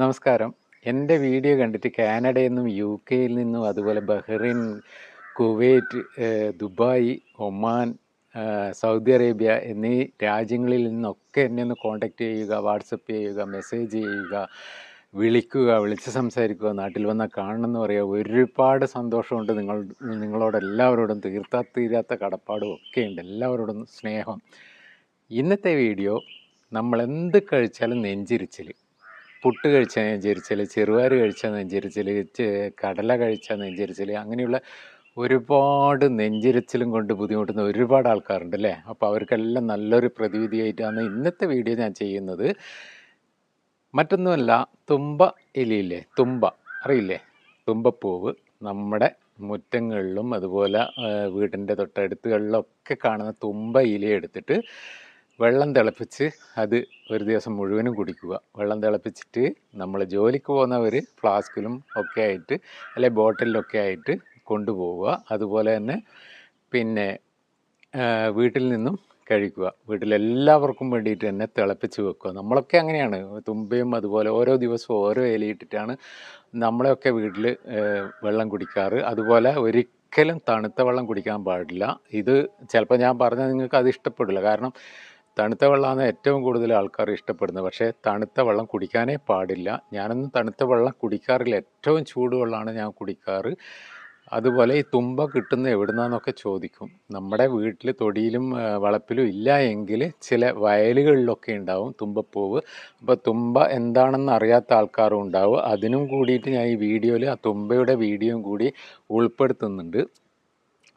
നമസ്കാരം. എന്റെ വീഡിയോ കണ്ടിട്ട് കാനഡയിൽ നിന്നും യു കെയിൽ നിന്നും അതുപോലെ Bahrain Kuwait Dubai Oman Saudi Arabia എന്നീ രാജ്യങ്ങളിൽ നിന്നൊക്കെ എന്നെ ഒന്ന് കോൺടാക്റ്റ് ചെയ്യുക വാട്സപ്പ് ചെയ്യുക മെസ്സേജ് ചെയ്യുക വിളിക്കുക വിളിച്ച് സംസാരിക്കുക നാട്ടിൽ വന്നാൽ കാണണമെന്ന് പറയുക ഒരുപാട് സന്തോഷമുണ്ട് നിങ്ങൾ നിങ്ങളോട് എല്ലാവരോടും തീർത്താ തീരാത്ത കടപ്പാടും ഒക്കെ ഉണ്ട്. എല്ലാവരോടും സ്നേഹം. ഇന്നത്തെ വീഡിയോ നമ്മൾ എന്ത് കഴിച്ചാലും നെഞ്ചിരിച്ചിൽ പുട്ട് കഴിച്ചാൽ നെഞ്ചരിച്ചൽ ചെറുപയർ കഴിച്ചാൽ നെഞ്ചരിച്ചൽ കടല കഴിച്ചാൽ നെഞ്ചരിച്ചൽ അങ്ങനെയുള്ള ഒരുപാട് നെഞ്ചിരച്ചിലും കൊണ്ട് ബുദ്ധിമുട്ടുന്ന ഒരുപാട് ആൾക്കാരുണ്ട് അല്ലേ? അപ്പോൾ അവർക്കെല്ലാം നല്ലൊരു പ്രതിവിധിയായിട്ടാണ് ഇന്നത്തെ വീഡിയോ ഞാൻ ചെയ്യുന്നത്. മറ്റൊന്നുമല്ല തുമ്പ ഇലയില്ലേ തുമ്പ. അറിയില്ലേ? തുമ്പപ്പൂവ് നമ്മുടെ മുറ്റങ്ങളിലും അതുപോലെ വീടിന്റെ തൊട്ടടുത്തുകളിലൊക്കെ കാണുന്ന തുമ്പ ഇല എടുത്തിട്ട് വെള്ളം തിളപ്പിച്ച് അത് ഒരു ദിവസം മുഴുവനും കുടിക്കുക. വെള്ളം തിളപ്പിച്ചിട്ട് നമ്മൾ ജോലിക്ക് പോകുന്നവർ ഫ്ലാസ്കിലും ഒക്കെ ആയിട്ട് അല്ലെ ബോട്ടിലൊക്കെ ആയിട്ട് കൊണ്ടുപോവുക. അതുപോലെ തന്നെ പിന്നെ വീട്ടിൽ നിന്നും കഴിക്കുക. വീട്ടിലെല്ലാവർക്കും വേണ്ടിയിട്ട് തന്നെ തിളപ്പിച്ച് വെക്കുക. നമ്മളൊക്കെ അങ്ങനെയാണ്. തുമ്പയും അതുപോലെ ഓരോ ദിവസവും ഓരോ ഇലയിട്ടിട്ടാണ് നമ്മളെയൊക്കെ വീട്ടിൽ വെള്ളം കുടിക്കാറ്. അതുപോലെ ഒരിക്കലും തണുത്ത വെള്ളം കുടിക്കാൻ പാടില്ല. ഇത് ചിലപ്പോൾ ഞാൻ പറഞ്ഞാൽ നിങ്ങൾക്ക് അത് ഇഷ്ടപ്പെടില്ല. കാരണം തണുത്ത വെള്ളമാണ് ഏറ്റവും കൂടുതൽ ആൾക്കാർ ഇഷ്ടപ്പെടുന്നത്. പക്ഷേ തണുത്ത വെള്ളം കുടിക്കാനേ പാടില്ല. ഞാനൊന്നും തണുത്ത വെള്ളം കുടിക്കാറില്ല. ഏറ്റവും ചൂടുവെള്ളമാണ് ഞാൻ കുടിക്കാറ്. അതുപോലെ ഈ തുമ്പ കിട്ടുന്ന എവിടുന്നാന്നൊക്കെ ചോദിക്കും. നമ്മുടെ വീട്ടിൽ തൊടിയിലും വളപ്പിലും ഇല്ല എങ്കിൽ ചില വയലുകളിലൊക്കെ ഉണ്ടാവും തുമ്പപ്പൂവ്. അപ്പോൾ തുമ്പ എന്താണെന്ന് അറിയാത്ത ആൾക്കാരും ഉണ്ടാവും. അതിനും കൂടിയിട്ട് ഞാൻ ഈ വീഡിയോയിൽ ആ തുമ്പയുടെ വീഡിയോയും കൂടി ഉൾപ്പെടുത്തുന്നുണ്ട്.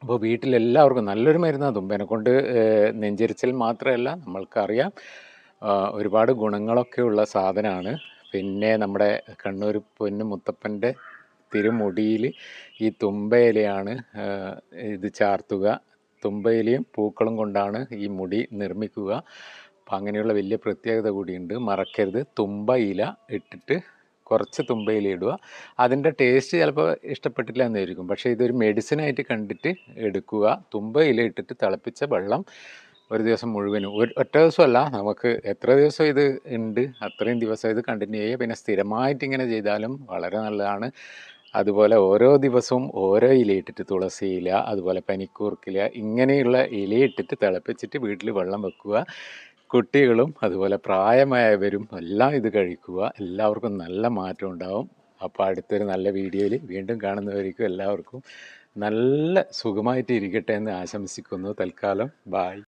അപ്പോൾ വീട്ടിലെല്ലാവർക്കും നല്ലൊരു മരുന്നാണ് തുമ്പേനെ കൊണ്ട് നെഞ്ചരിച്ചൽ മാത്രമല്ല നമ്മൾക്കറിയാം ഒരുപാട് ഗുണങ്ങളൊക്കെ ഉള്ള സാധനമാണ് പിന്നെ നമ്മുടെ കണ്ണൂർ പൊന്നു മുത്തപ്പന്റെ തിരുമുടിയിൽ ഈ തുമ്പയിലയാണ് ഇത് ചാർത്തുക. തുമ്പയിലയും പൂക്കളും കൊണ്ടാണ് ഈ മുടി നിർമ്മിക്കുക. അപ്പം അങ്ങനെയുള്ള വലിയ പ്രത്യേകത കൂടിയുണ്ട്. മറക്കരുത്. തുമ്പ ഇല ഇട്ടിട്ട് കുറച്ച് തുമ്പയില ഇടുക. അതിന്റെ ടേസ്റ്റ് ചിലപ്പോൾ ഇഷ്ടപ്പെട്ടില്ല എന്നായിരിക്കും പക്ഷേ ഇതൊരു മെഡിസിനായിട്ട് കണ്ടിട്ട് എടുക്കുക തുമ്പയിൽ ഇട്ടിട്ട് തിളപ്പിച്ച വെള്ളം ഒരു ദിവസം മുഴുവനും. ഒരു ഒറ്റ ദിവസമല്ല നമുക്ക് എത്ര ദിവസം ഇത് ഉണ്ട് അത്രയും ദിവസം ഇത് കണ്ടിന്യൂ ചെയ്യുക. പിന്നെ സ്ഥിരമായിട്ട് ഇങ്ങനെ ചെയ്താലും വളരെ നല്ലതാണ്. അതുപോലെ ഓരോ ദിവസവും ഓരോ ഇലയിട്ടിട്ട് തുളസി ഇല അതുപോലെ പനിക്കൂർക്കില ഇങ്ങനെയുള്ള ഇലയിട്ടിട്ട് തിളപ്പിച്ചിട്ട് വീട്ടിൽ വെള്ളം വെക്കുക. കുട്ടികളും അതുപോലെ പ്രായമായവരും എല്ലാം ഇത് കഴിക്കുക. എല്ലാവർക്കും നല്ല മാറ്റം ഉണ്ടാവും. അപ്പോൾ അടുത്തൊരു നല്ല വീഡിയോയിൽ വീണ്ടും കാണുന്നവരിക്കും എല്ലാവർക്കും നല്ല സുഖമായിട്ട് ഇരിക്കട്ടെ എന്ന് ആശംസിക്കുന്നു. തൽക്കാലം. ബായ്